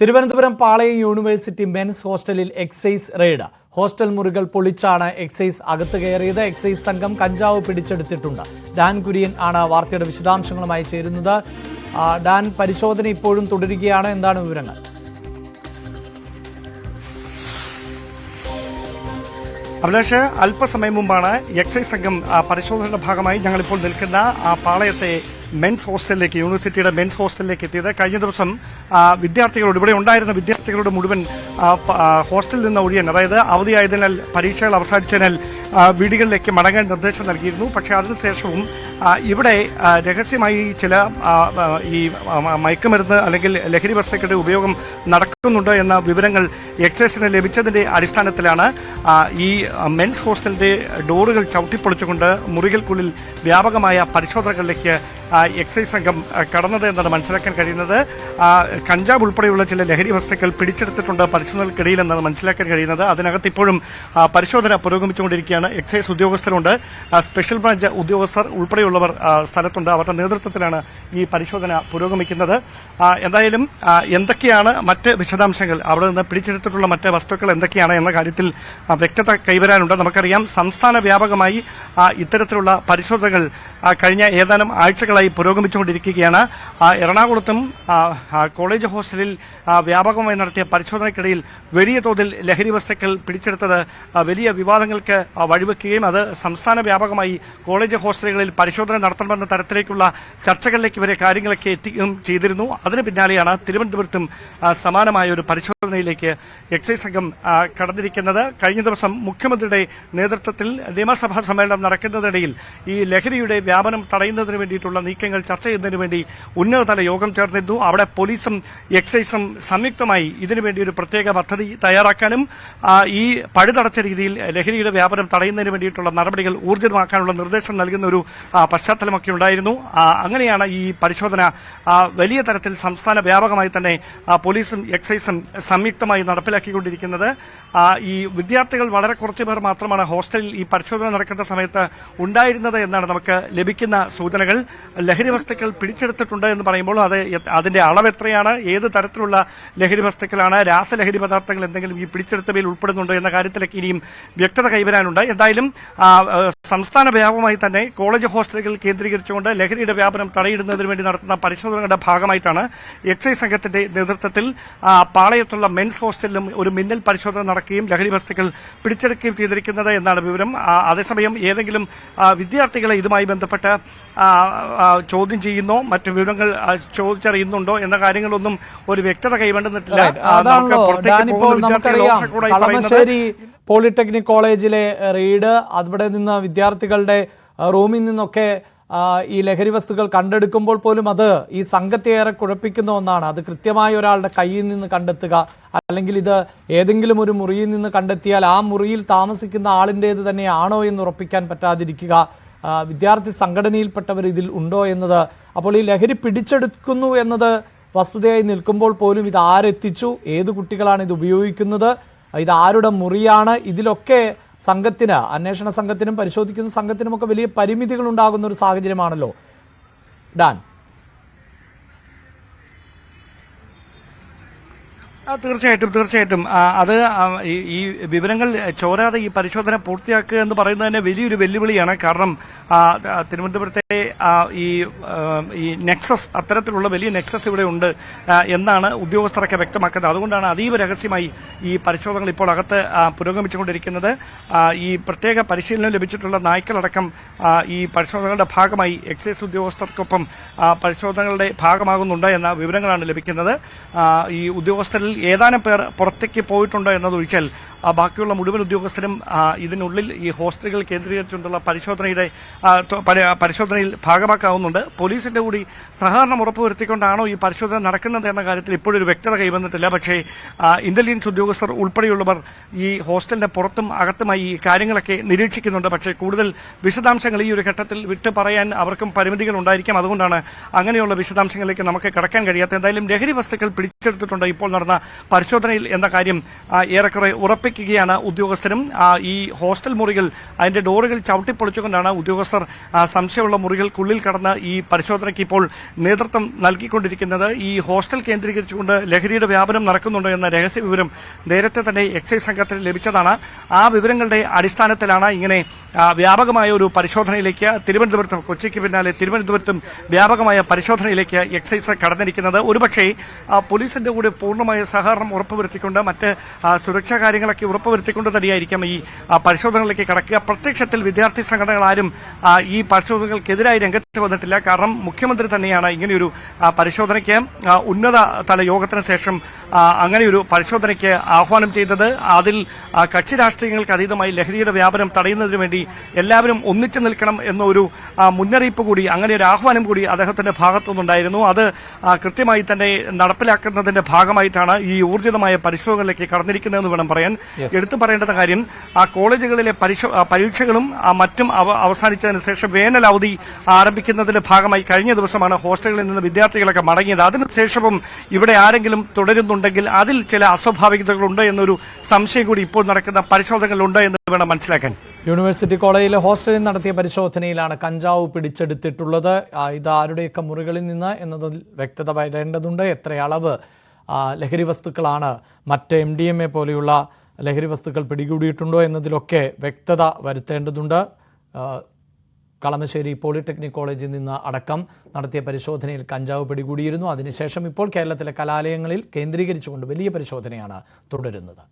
Thiruvananthapuram Palayam university men's ഹോസ്റ്റലിൽ excise raid. Hostel മുറികൾ പൊളിച്ചാണ് എക്സൈസ് അകത്ത് കയറിയത്. എക്സൈസ് സംഘം കഞ്ചാവ് പിടിച്ചെടുത്തിട്ടുണ്ട്. ഡാൻ കുര്യൻ ആണ് വാർത്തയുടെ വിശദാംശങ്ങളുമായി ചേരുന്നത്. ഡാൻ പരിശോധന ഇപ്പോഴും തുടരുകയാണ്. എന്താണ് വിവരങ്ങൾ? അഭിലാഷ് അല്പസമയം മുമ്പാണ് എക്സൈസ് സംഘം പരിശോധനയുടെ ഭാഗമായി ഞങ്ങളിപ്പോൾ നിൽക്കുന്ന പാളയത്തെ മെൻസ് ഹോസ്റ്റലിലേക്ക് യൂണിവേഴ്സിറ്റിയുടെ മെൻസ് ഹോസ്റ്റലിലേക്ക് എത്തിയത്. കഴിഞ്ഞ ദിവസം വിദ്യാർത്ഥികളോട് ഇവിടെ ഉണ്ടായിരുന്ന വിദ്യാർത്ഥികളോട് മുഴുവൻ ഹോസ്റ്റലിൽ നിന്ന് ഒഴിയാൻ അതായത് അവധിയായതിനാൽ പരീക്ഷകൾ അവസാനിച്ചതിനാൽ വീടുകളിലേക്ക് മടങ്ങാൻ നിർദ്ദേശം നൽകിയിരുന്നു. പക്ഷേ അതിനുശേഷവും ഇവിടെ രഹസ്യമായി ചില ഈ മയക്കുമരുന്ന് അല്ലെങ്കിൽ ലഹരി വസ്തുക്കളുടെ ഉപയോഗം നടക്കുന്നുണ്ട് എന്ന വിവരങ്ങൾ എക്സൈസിന് ലഭിച്ചതിന്റെ അടിസ്ഥാനത്തിലാണ് ഈ മെൻസ് ഹോസ്റ്റലിന്റെ ഡോറുകൾ ചവിട്ടിപ്പൊളിച്ചുകൊണ്ട് മുറികൾക്കുള്ളിൽ വ്യാപകമായ പരിശോധനകളിലേക്ക് എക്സൈസ് സംഘം കടന്നത് എന്നാണ് മനസ്സിലാക്കാൻ കഴിയുന്നത്. കഞ്ചാവ് ഉൾപ്പെടെയുള്ള ചില ലഹരി വസ്തുക്കൾ പിടിച്ചെടുത്തിട്ടുണ്ട്. പരിശോധനകൾക്കിടയിൽ എന്നാണ് മനസ്സിലാക്കാൻ കഴിയുന്നത്. അതിനകത്ത് ഇപ്പോഴും പരിശോധന പുരോഗമിച്ചുകൊണ്ടിരിക്കുകയാണ്. എക്സൈസ് ഉദ്യോഗസ്ഥരുണ്ട്. സ്പെഷ്യൽ ബ്രാഞ്ച് ഉദ്യോഗസ്ഥർ ഉൾപ്പെടെയുള്ളവർ സ്ഥലത്തുണ്ട്. അവരുടെ നേതൃത്വത്തിലാണ് ഈ പരിശോധന പുരോഗമിക്കുന്നത്. എന്തായാലും എന്തൊക്കെയാണ് മറ്റ് വിശദാംശങ്ങൾ? അവിടെ നിന്ന് പിടിച്ചെടുത്തിട്ടുള്ള മറ്റ് വസ്തുക്കൾ എന്തൊക്കെയാണ് എന്ന കാര്യത്തിൽ വ്യക്തത കൈവരാനുണ്ട്. നമുക്കറിയാം സംസ്ഥാന വ്യാപകമായി ഇത്തരത്തിലുള്ള പരിശോധനകൾ കഴിഞ്ഞ ഏതാനും ആഴ്ചകളായി പുരോഗമിച്ചുകൊണ്ടിരിക്കുകയാണ്. ആ, എറണാകുളത്തും കോളേജ് ഹോസ്റ്റലിൽ വ്യാപകമായി നടത്തിയ പരിശോധനയ്ക്കിടയിൽ വലിയ തോതിൽ ലഹരി വസ്തുക്കൾ പിടിച്ചെടുത്തത് വലിയ വിവാദങ്ങൾക്ക് വഴിവെക്കുകയും അത് സംസ്ഥാന വ്യാപകമായി കോളേജ് ഹോസ്റ്റലുകളിൽ പരിശോധന നടത്തണമെന്ന തരത്തിലേക്കുള്ള ചർച്ചകളിലേക്ക് വരെ കാര്യങ്ങളൊക്കെ എത്തിക്കുകയും ചെയ്തിരുന്നു. അതിന് പിന്നാലെയാണ് തിരുവനന്തപുരത്തും സമാനമായ ഒരു പരിശോധനയിലേക്ക് എക്സൈസ് സംഘം കടന്നിരിക്കുന്നത്. കഴിഞ്ഞ ദിവസം മുഖ്യമന്ത്രിയുടെ നേതൃത്വത്തിൽ നിയമസഭാ സമ്മേളനം നടക്കുന്നതിനിടയിൽ ഈ ലഹരിയുടെ വ്യാപനം തടയുന്നതിന് വേണ്ടിയിട്ടുള്ള നീക്കങ്ങൾ ചർച്ച ചെയ്യുന്നതിന് വേണ്ടി ഉന്നതതല യോഗം ചേർന്നിരുന്നു. അവിടെ പോലീസും എക്സൈസും സംയുക്തമായി ഇതിനുവേണ്ടി ഒരു പ്രത്യേക പദ്ധതി തയ്യാറാക്കാനും ഈ പഴുതടച്ച രീതിയിൽ ലഹരിയുടെ വ്യാപനം തടയുന്നതിന് വേണ്ടിയിട്ടുള്ള നടപടികൾ ഊർജിതമാക്കാനുള്ള നിർദ്ദേശം നൽകുന്ന ഒരു പശ്ചാത്തലമൊക്കെ ഉണ്ടായിരുന്നു. അങ്ങനെയാണ് ഈ പരിശോധന വലിയ തരത്തിൽ സംസ്ഥാന വ്യാപകമായി തന്നെ പോലീസും എക്സൈസും സംയുക്തമായി നടപ്പിലാക്കിക്കൊണ്ടിരിക്കുന്നത്. ഈ വിദ്യാർത്ഥികൾ വളരെ കുറച്ചു പേർ മാത്രമാണ് ഹോസ്റ്റലിൽ ഈ പരിശോധന നടക്കുന്ന സമയത്ത് ഉണ്ടായിരുന്നത് എന്നാണ് നമുക്ക് ലഭിക്കുന്ന സൂചനകൾ. ലഹരി വസ്തുക്കൾ പിടിച്ചെടുത്തിട്ടുണ്ട് എന്ന് പറയുമ്പോൾ അത് അതിന്റെ അളവ് എത്രയാണ്? ഏത് തരത്തിലുള്ള ലഹരി വസ്തുക്കളാണ് രാസലഹരി പദാർത്ഥങ്ങൾ എന്തെങ്കിലും ഈ പിടിച്ചെടുത്തവയിൽ ഉൾപ്പെടുന്നുണ്ടോ എന്ന കാര്യത്തിലൊക്കെ ഇനിയും വ്യക്തത കൈവരാനുണ്ട്. എന്തായാലും സംസ്ഥാന വ്യാപകമായി തന്നെ കോളേജ് ഹോസ്റ്റലുകൾ കേന്ദ്രീകരിച്ചുകൊണ്ട് ലഹരിയുടെ വ്യാപനം തടയിടുന്നതിന് വേണ്ടി നടത്തുന്ന പരിശോധനകളുടെ ഭാഗമായിട്ടാണ് എക്സൈസ് സംഘത്തിന്റെ നേതൃത്വത്തിൽ പാളയത്തുള്ള മെൻസ് ഹോസ്റ്റലിലും ഒരു മിന്നൽ പരിശോധന നടക്കുകയും ലഹരി വസ്തുക്കൾ പിടിച്ചെടുക്കുകയും ചെയ്തിരിക്കുന്നത് എന്നാണ് വിവരം. അതേസമയം ഏതെങ്കിലും വിദ്യാർത്ഥികളെ ഇതുമായി ബന്ധപ്പെട്ട് ചോദ്യം ചെയ്യുന്നോ മറ്റു വിവരങ്ങൾ ചോദിച്ചറിയുന്നുണ്ടോ എന്ന കാര്യങ്ങളൊന്നും ഒരു വ്യക്തത കൈവണ്ടിട്ടില്ല കളമശ്ശേരി പോളിടെക്നിക് കോളേജിലെ റീഡ് അവിടെ നിന്ന് വിദ്യാർത്ഥികളുടെ റൂമിൽ നിന്നൊക്കെ ഈ ലഹരി വസ്തുക്കൾ കണ്ടെടുക്കുമ്പോൾ പോലും അത് ഈ സംഘത്തെ ഏറെ കുഴപ്പിക്കുന്ന ഒന്നാണ്. അത് കൃത്യമായി ഒരാളുടെ കയ്യിൽ നിന്ന് കണ്ടെത്തുക. അല്ലെങ്കിൽ ഇത് ഏതെങ്കിലും ഒരു മുറിയിൽ നിന്ന് കണ്ടെത്തിയാൽ ആ മുറിയിൽ താമസിക്കുന്ന ആളിന്റേത് തന്നെയാണോ എന്ന് ഉറപ്പിക്കാൻ പറ്റാതിരിക്കുക. വിദ്യാർത്ഥി സംഘടനയിൽപ്പെട്ടവർ ഇതിൽ ഉണ്ടോ എന്നത്. അപ്പോൾ ഈ ലഹരി പിടിച്ചെടുക്കുന്നു എന്നത് വസ്തുതയായി നിൽക്കുമ്പോൾ പോലും ഇത് ആരെത്തിച്ചു? ഏത് കുട്ടികളാണ് ഇത് ഉപയോഗിക്കുന്നത്? ഇത് ആരുടെ മുറിയാണ്? ഇതിലൊക്കെ സംഘത്തിന് അന്വേഷണ സംഘത്തിനും പരിശോധിക്കുന്ന സംഘത്തിനുമൊക്കെ വലിയ പരിമിതികൾ ഉണ്ടാകുന്ന ഒരു സാഹചര്യമാണല്ലോ. ഡാൻ. തീർച്ചയായിട്ടും തീർച്ചയായിട്ടും. അത് ഈ- വിവരങ്ങൾ ചോരാതെ ഈ പരിശോധന പൂർത്തിയാക്കുക എന്ന് പറയുന്നത് തന്നെ വലിയൊരു വെല്ലുവിളിയാണ്. കാരണം തിരുവനന്തപുരത്തെ ഈ ഈ നെക്സസ് അത്തരത്തിലുള്ള വലിയ നെക്സസ് ഇവിടെ ഉണ്ട് എന്നാണ് ഉദ്യോഗസ്ഥരൊക്കെ വ്യക്തമാക്കുന്നത്. അതുകൊണ്ടാണ് അതീവ രഹസ്യമായി ഈ പരിശോധനകൾ ഇപ്പോൾ അകത്ത് പുരോഗമിച്ചുകൊണ്ടിരിക്കുന്നത്. ഈ പ്രത്യേക പരിശീലനം ലഭിച്ചിട്ടുള്ള നായ്ക്കളടക്കം ഈ പരിശോധനകളുടെ ഭാഗമായി എക്സൈസ് ഉദ്യോഗസ്ഥർക്കൊപ്പം പരിശോധനകളുടെ ഭാഗമാകുന്നുണ്ട് എന്ന വിവരങ്ങളാണ് ലഭിക്കുന്നത്. ഈ ഉദ്യോഗസ്ഥരിൽ ഏതാനും പേർ പുറത്തേക്ക് പോയിട്ടുണ്ട് എന്നതൊഴിച്ചാൽ ബാക്കിയുള്ള മുഴുവൻ ഉദ്യോഗസ്ഥരും ഇതിനുള്ളിൽ ഈ ഹോസ്റ്റലുകൾ കേന്ദ്രീകരിച്ചുകൊണ്ടുള്ള പരിശോധനയുടെ പരിശോധനയിൽ ഭാഗമാക്കാവുന്നുണ്ട്. പോലീസിന്റെ കൂടി സഹകരണം ഉറപ്പുവരുത്തിക്കൊണ്ടാണോ ഈ പരിശോധന നടക്കുന്നത് എന്ന കാര്യത്തിൽ ഇപ്പോഴൊരു വ്യക്തത കൈവന്നിട്ടില്ല. പക്ഷേ ഇന്റലിജൻസ് ഉദ്യോഗസ്ഥർ ഉൾപ്പെടെയുള്ളവർ ഈ ഹോസ്റ്റലിന്റെ പുറത്തും അകത്തുമായി ഈ കാര്യങ്ങളൊക്കെ നിരീക്ഷിക്കുന്നുണ്ട്. പക്ഷേ കൂടുതൽ വിശദാംശങ്ങൾ ഈ ഒരു ഘട്ടത്തിൽ വിട്ടു പറയാൻ അവർക്കും പരിമിതികൾ ഉണ്ടായിരിക്കാം. അതുകൊണ്ടാണ് അങ്ങനെയുള്ള വിശദാംശങ്ങളിലേക്ക് നമുക്ക് കടക്കാൻ കഴിയാത്ത എന്തായാലും ലഹരി വസ്തുക്കൾ പിടിച്ചെടുത്തിട്ടുണ്ട്. ഇപ്പോൾ നടന്ന പരിശോധനയിൽ എന്ന കാര്യം ഏറെക്കുറെ ഉറപ്പിക്കുകയാണ് ഉദ്യോഗസ്ഥരും. ഈ ഹോസ്റ്റൽ മുറികൾ അതിന്റെ ഡോറുകൾ ചവിട്ടിപ്പൊളിച്ചുകൊണ്ടാണ് ഉദ്യോഗസ്ഥർ സംശയമുള്ള മുറികൾക്കുള്ളിൽ കടന്ന് ഈ പരിശോധനയ്ക്ക് ഇപ്പോൾ നേതൃത്വം നൽകിക്കൊണ്ടിരിക്കുന്നത്. ഈ ഹോസ്റ്റൽ കേന്ദ്രീകരിച്ചുകൊണ്ട് ലഹരിയുടെ വ്യാപനം നടക്കുന്നുണ്ട് എന്ന രഹസ്യ വിവരം നേരത്തെ തന്നെ എക്സൈസ് സംഘത്തിന് ലഭിച്ചതാണ്. ആ വിവരങ്ങളുടെ അടിസ്ഥാനത്തിലാണ് ഇങ്ങനെ വ്യാപകമായ ഒരു പരിശോധനയിലേക്ക് തിരുവനന്തപുരത്തും കൊച്ചിക്ക് പിന്നാലെ തിരുവനന്തപുരത്തും വ്യാപകമായ പരിശോധനയിലേക്ക് എക്സൈസ് കടന്നിരിക്കുന്നത്. ഒരുപക്ഷേ പോലീസിന്റെ കൂടെ പൂർണമായ സഹകരണം ഉറപ്പുവരുത്തിക്കൊണ്ട് മറ്റ് സുരക്ഷാ കാര്യങ്ങളൊക്കെ ഉറപ്പുവരുത്തിക്കൊണ്ട് തന്നെയായിരിക്കും ഈ പരിശോധനകളിലേക്ക് കടക്കുക. പ്രത്യക്ഷത്തിൽ വിദ്യാർത്ഥി സംഘടനകളാരും ഈ പരിശോധനകൾക്കെതിരായി രംഗത്ത് വന്നിട്ടില്ല. കാരണം മുഖ്യമന്ത്രി തന്നെയാണ് ഇങ്ങനെയൊരു പരിശോധനയ്ക്ക് ഉന്നത തല യോഗത്തിന് ശേഷം അങ്ങനെയൊരു പരിശോധനയ്ക്ക് ആഹ്വാനം ചെയ്തത്. അതിൽ കക്ഷി രാഷ്ട്രീയങ്ങൾക്ക് അതീതമായി ലഹരിയുടെ വ്യാപനം തടയുന്നതിന് വേണ്ടി എല്ലാവരും ഒന്നിച്ചു നിൽക്കണം എന്നൊരു മുന്നറിയിപ്പ് കൂടി അങ്ങനെ ഒരു ആഹ്വാനം കൂടി അദ്ദേഹത്തിന്റെ ഭാഗത്തുനിന്നുണ്ടായിരുന്നു. അത് കൃത്യമായി തന്നെ നടപ്പിലാക്കുന്നതിന്റെ ഭാഗമായിട്ടാണ് ഈ ഊർജിതമായ പരിശോധനകളിലേക്ക് കടന്നിരിക്കുന്നതെന്ന് വേണം പറയാൻ. എടുത്തു പറയേണ്ട കാര്യം ആ കോളേജുകളിലെ പരീക്ഷകളും മറ്റും അവ- അവസാനിച്ചതിന് ശേഷം വേനൽ അവധി ആരംഭിക്കുന്നതിന്റെ ഭാഗമായി കഴിഞ്ഞ ദിവസമാണ് ഹോസ്റ്റലുകളിൽ നിന്ന് വിദ്യാർത്ഥികളൊക്കെ മടങ്ങിയത്. അതിനുശേഷവും ഇവിടെ ആരെങ്കിലും തുടരുന്നുണ്ടെങ്കിൽ അതിൽ ചില അസ്വാഭാവികതകളുണ്ട് എന്നൊരു സംശയം കൂടി ഇപ്പോൾ നടക്കുന്ന പരിശോധനകളുണ്ട് എന്ന് വേണം മനസ്സിലാക്കാൻ. യൂണിവേഴ്സിറ്റി കോളേജിലെ ഹോസ്റ്റലിൽ നടത്തിയ പരിശോധനയിലാണ് കഞ്ചാവ് പിടിച്ചെടുത്തിട്ടുള്ളത്. ഇത് ആരുടെയൊക്കെ മുറികളിൽ നിന്ന് എന്നതിൽ വ്യക്തത വരേണ്ടതുണ്ട്. എത്ര അളവ് ലഹരി വസ്തുക്കളാണ്. മറ്റ് എം ഡി എം എ പോലെയുള്ള ലഹരി വസ്തുക്കൾ പിടികൂടിയിട്ടുണ്ടോ എന്നതിലൊക്കെ വ്യക്തത വരുത്തേണ്ടതുണ്ട്. കളമശ്ശേരി പോളിടെക്നിക് കോളേജിൽ നിന്ന് അടക്കം നടത്തിയ പരിശോധനയിൽ കഞ്ചാവ് പിടികൂടിയിരുന്നു. അതിനുശേഷം ഇപ്പോൾ കേരളത്തിലെ കലാലയങ്ങളിൽ കേന്ദ്രീകരിച്ചുകൊണ്ട് വലിയ പരിശോധനയാണ് തുടരുന്നത്.